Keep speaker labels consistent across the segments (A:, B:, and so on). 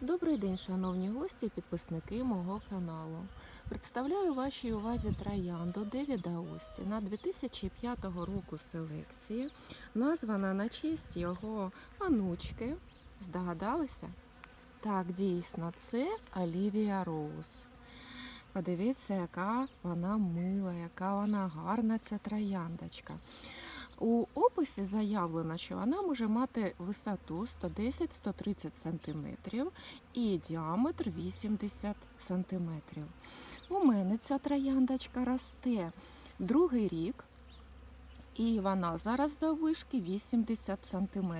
A: Добрий день, шановні гості і підписники мого каналу. Представляю вашій увазі троянду Девіда Остіна 2005 року селекції, названа на честь його онучки. Здогадалися? Так, дійсно, це Олівія Роуз. Подивіться, яка вона мила, яка вона гарна, ця трояндочка. У описі заявлено, що вона може мати висоту 110-130 см і діаметр 80 см. У мене ця трояндочка росте другий рік, і вона зараз заввишки 80 см,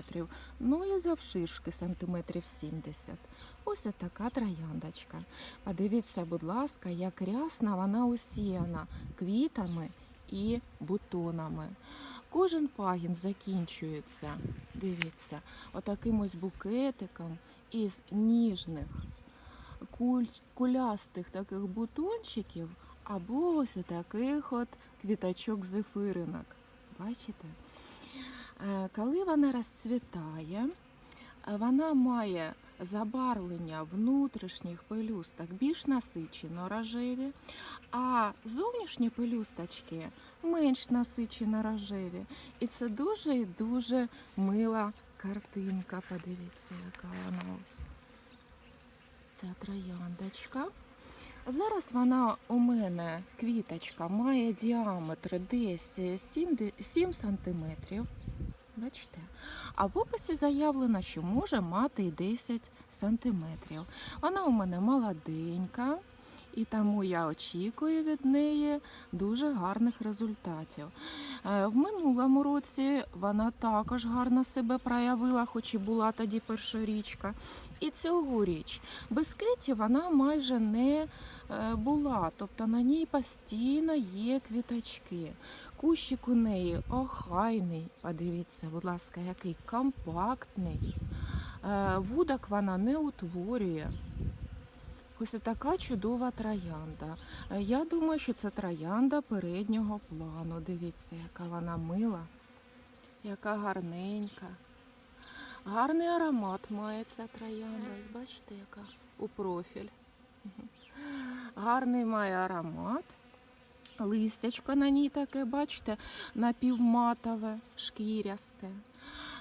A: ну і завширшки сантиметрів 70 Ось така трояндочка. Подивіться, будь ласка, як рясна вона усіяна квітами і бутонами. Кожен пагін закінчується, дивіться, отаким букетиком із ніжних куль, кулястих таких бутончиків або ось таких от квіточок зефиринок. Бачите? Е, Коли вона розцвітає, вона має забарвлення внутрішніх пелюсток більш насичено рожеві, а зовнішні пелюсточки менш насичено рожеві. І це дуже і дуже мила картинка. Подивіться, яка вона ось. Ця трояндочка. Зараз вона у мене квіточка має діаметр десь 7, 7 сантиметрів. Бачите? А в описі заявлено, що може мати і 10 сантиметрів. Вона у мене молоденька, і тому я очікую від неї дуже гарних результатів. Е, В минулому році вона також гарно себе проявила, хоч і була тоді першорічка. І цьогоріч без квітів вона майже не е, була, тобто на ній постійно є квіточки. Кущик у неї охайний. Подивіться, будь ласка, який компактний. Е, Вудок вона не утворює. Ось така чудова троянда. Е, Я думаю, що це троянда переднього плану. Дивіться, яка вона мила, яка гарненька. Гарний аромат має ця троянда. Бачите, яка у профіль. Гарний має аромат. Листячко на ній таке, бачите, напівматове, шкірясте.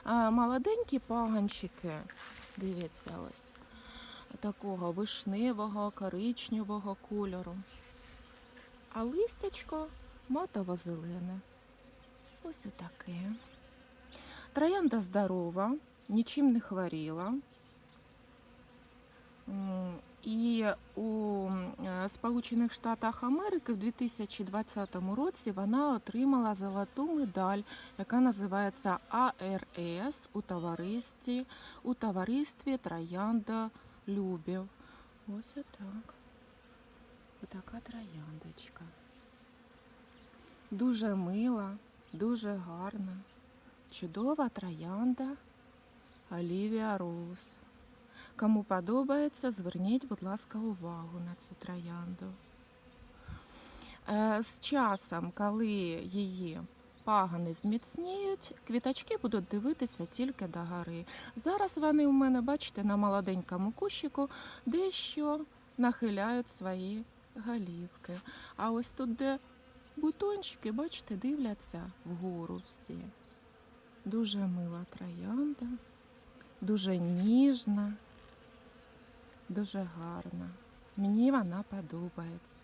A: А молоденькі паганчики, дивіться ось, такого вишневого, коричневого кольору. А листячко матово-зелене. Ось отаке. Троянда здорова, нічим не хворіла. І у е, Сполучених Штатах Америки в 2020 році вона отримала золоту медаль, яка називається АРС у товаристві, у товаристві Троянда Любів. Ось отак. Отака трояндочка. Дуже мила, дуже гарна, чудова троянда Олівія Роуз. Кому подобається, зверніть, будь ласка, увагу на цю троянду. Е, З часом, коли її пагани зміцніють, квіточки будуть дивитися тільки до гори. Зараз вони у мене, бачите, на молоденькому кущику дещо нахиляють свої голівки. А ось тут, де бутончики, бачите, дивляться вгору всі. Дуже мила троянда, дуже ніжна. Дуже гарна. Мені вона подобається.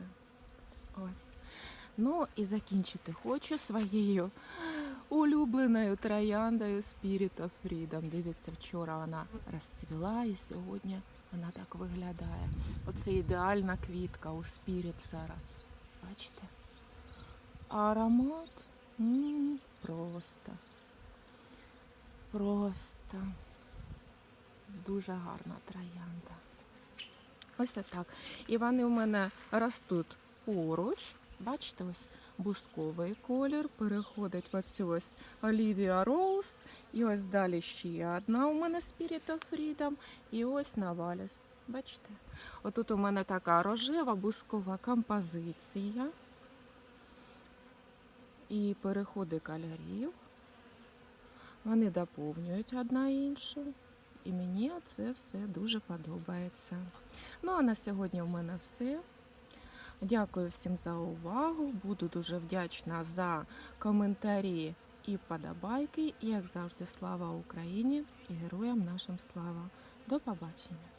A: Ось. Ну і закінчити хочу своєю улюбленою трояндою Spirit of Freedom. Дивіться, вчора вона розцвіла і сьогодні вона так виглядає. Оце ідеальна квітка у Spirit зараз. Бачите? Аромат м, просто. Просто дуже гарна троянда. Ось так. І вони у мене ростуть поруч. Бачите, ось бусковий колір, переходить в оцю ось Olivia Rose. І ось далі ще одна у мене Spirit of Freedom. І ось Наваліс. Бачите? Отут у мене така рожева бускова композиція. І переходи кольорів. Вони доповнюють одна іншу. І мені це все дуже подобається. Ну а на сьогодні в мене все. Дякую всім за увагу. Буду дуже вдячна за коментарі і вподобайки. І як завжди, слава Україні і героям нашим слава. До побачення!